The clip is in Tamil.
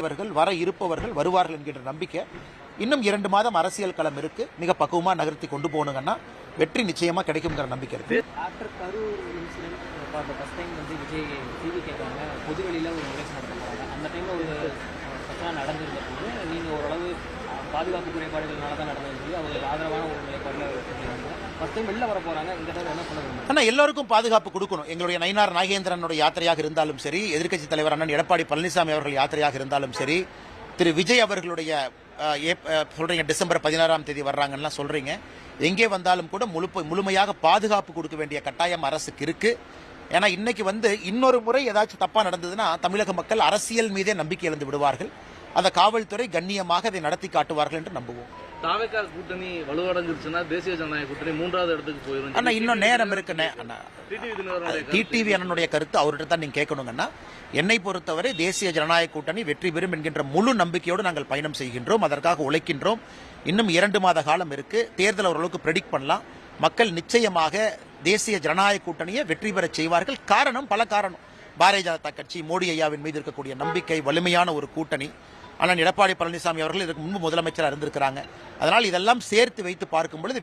இவர்கள் வர இருப்பவர்கள் வருவார்கள் என்கின்ற நம்பிக்கை. இன்னும் இரண்டு மாதம் அரசியல் களம் இருக்கு. மிக பக்குவமா நகர்த்தி கொண்டு போகணுங்கன்னா வெற்றி நிச்சயமா கிடைக்குங்கிற நம்பிக்கை இருக்கு. ஆஃப்டர் ஒரு நிகழ்ச்சி நடத்த அந்த டைமில் ஒரு நடந்திருந்த போது நீங்கள் ஓரளவு பாதுகாப்பு குறைபாடுகள்னால தான் நடந்தது. அவங்களுக்கு ஆதரவான ஒரு நிலைப்பாடில் ஃபஸ்ட் டைம் வெளில வர போகிறாங்க இந்த டைம் என்ன பண்ண விரும்புறாங்க? எல்லாருக்கும் பாதுகாப்பு கொடுக்கணும். எங்களுடைய நயினார் நாகேந்திரனுடைய யாத்திரையாக இருந்தாலும் சரி எதிர்க்கட்சி தலைவர் அண்ணன் எடப்பாடி பழனிசாமி அவர்கள் யாத்திரையாக இருந்தாலும் சரி திரு விஜய் அவர்களுடைய அஹ், சொல்றீங்க டிசம்பர் பதினாறாம் தேதி வர்றாங்கன்னா சொல்றீங்க. எங்கே வந்தாலும் கூட முழு முழுமையாக பாதுகாப்பு கொடுக்க வேண்டிய கட்டாயம் அரசுக்கு இருக்கு. ஏன்னா இன்னைக்கு வந்து இன்னொரு முறை ஏதாச்சும் தப்பாக நடந்ததுன்னா தமிழக மக்கள் அரசியல் மீதே நம்பிக்கை இழந்து விடுவார்கள். அந்த காவல்துறை கண்ணியமாக அதை நடத்தி காட்டுவார்கள் என்று நம்புவோம். தாவேக்கா கூட்டணி வலுவடைஞ்சிருச்சுன்னா தேசிய ஜனநாயக கூட்டணி மூன்றாவது இடத்துக்கு போயிடும் அண்ணா இன்னும் நேரம் இருக்கு நே- அண்ணா டிடிவி அண்ணனுடைய கருத்து அவர்கிட்ட தான் நீங்க கேட்கணுங்கன்னா என்னை பொறுத்தவரை தேசிய ஜனநாயக கூட்டணி வெற்றி பெறும் என்கின்ற முழு நம்பிக்கையோடு நாங்கள் பயணம் செய்கின்றோம். அதற்காக உழைக்கின்றோம். இன்னும் இரண்டு மாத காலம் இருக்கு. தேர்தல் ஓரளவுக்கு ப்ரெடிக்ட் பண்ணலாம். மக்கள் நிச்சயமாக தேசிய ஜனநாயக கூட்டணியை வெற்றி பெறச் செய்வார்கள். காரணம் பல காரணம். பாரதிய ஜனதா கட்சி மோடி ஐயாவின் மீது இருக்கக்கூடிய நம்பிக்கை வலிமையான ஒரு கூட்டணி. ஆனால் எடப்பாடி பழனிசாமி அவர்கள் இதற்கு முன்பு முதலமைச்சராக இருந்திருக்கிறாங்க. அதனால் இதெல்லாம் சேர்த்து வைத்து பார்க்கும் பொழுது